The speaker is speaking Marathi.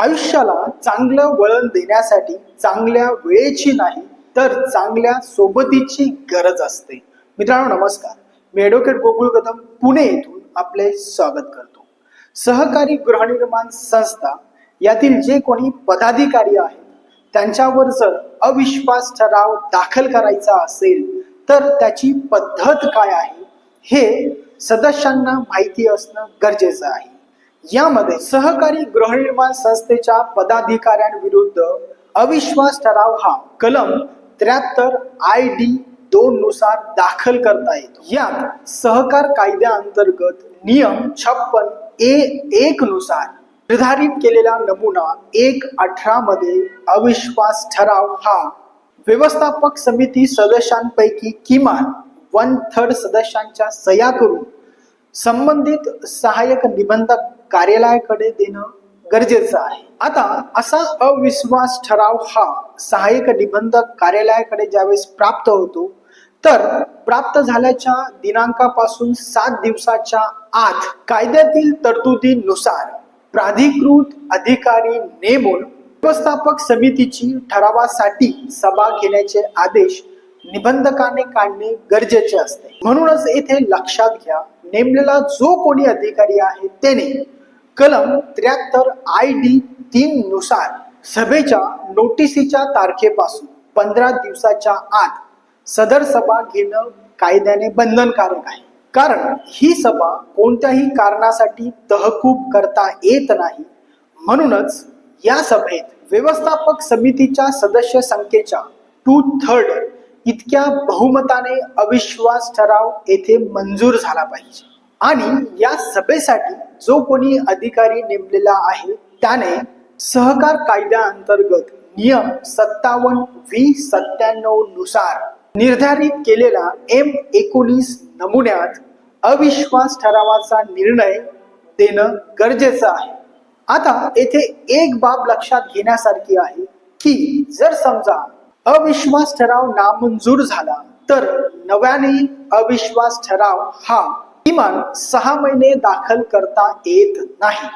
आयुष्याला चांगलं वळण देण्यासाठी चांगल्या वेळेची नाही तर चांगल्या सोबतीची गरज असते. मित्रांनो नमस्कार. मी ॲडव्होकेट गोकुळ कदम पुणे येथून आपले स्वागत करतो. सहकारी गृहनिर्माण संस्था यातील जे कोणी पदाधिकारी आहेत त्यांच्यावर जर अविश्वास ठराव दाखल करायचा असेल तर त्याची पद्धत काय आहे हे सदस्यांना माहिती असणं गरजेचं आहे. यामध्ये सहकारी गृहनिर्माण संस्थेच्या पदाधिकाऱ्यांविरुद्ध अविश्वास ठराव हा कलम त्र्याहत्तर आय डी दोन नुसार दाखल करता येतो. यात सहकार कायद्याअंतर्गत नियम छप्पन ए एक नुसार निर्धारित केलेला नमुना एक अठरा मध्ये अविश्वास ठराव हा व्यवस्थापक समिती सदस्यांपैकी किमान वन थर्ड सदस्यांच्या सह्या करून संबंधित सहाय्यक निबंधक कार्यालयाकडे देणं गरजेचं आहे. आता असा अविश्वास ठराव हा सहाय्यक निबंधक कार्यालयाकडे ज्यावेळेस प्राप्त होतो तर प्राप्त झाल्याच्या दिनांकापासून सात दिवसाच्या आत कायद्यातील तरतुदीनुसार प्राधिकृत अधिकारी नेमून व्यवस्थापक समितीची ठरावासाठी सभा घेण्याचे आदेश निबंधकाने काढणे गरजेचे असते. म्हणूनच येथे लक्षात घ्या नेमलेला जो कोणी अधिकारी आहे त्याने कलम त्र्याहत्तर आय डी तीन नुसार सभेच्या नोटिसीच्या तारखेपासून पंधरा दिवसाच्या आत सदर सभा घेणं कायद्याने बंधनकारक आहे. कारण ही सभा कोणत्याही कारणासाठी तहकूब करता येत नाही. म्हणूनच या सभेत व्यवस्थापक समितीच्या सदस्य संख्येच्या टू थर्ड इतक्या बहुमताने अविश्वास ठराव येथे मंजूर झाला पाहिजे. आणि या सभेसाठी जो कोणी अधिकारी नेमलेला आहे त्याने सहकार कायद्याअंतर्गत नियम सत्तावन्न व्ही सत्त्याण्णवनुसार निर्धारित केलेला एम एकोणीस नमुन्यात अविश्वास ठरावाचा निर्णय देणं गरजेचं आहे. आता येथे एक बाब लक्षात घेण्यासारखी आहे की जर समजा अविश्वास ठराव नामंजूर झाला तर नव्याने अविश्वास ठराव हा किमान सहा महिने दाखल करता येत नाही.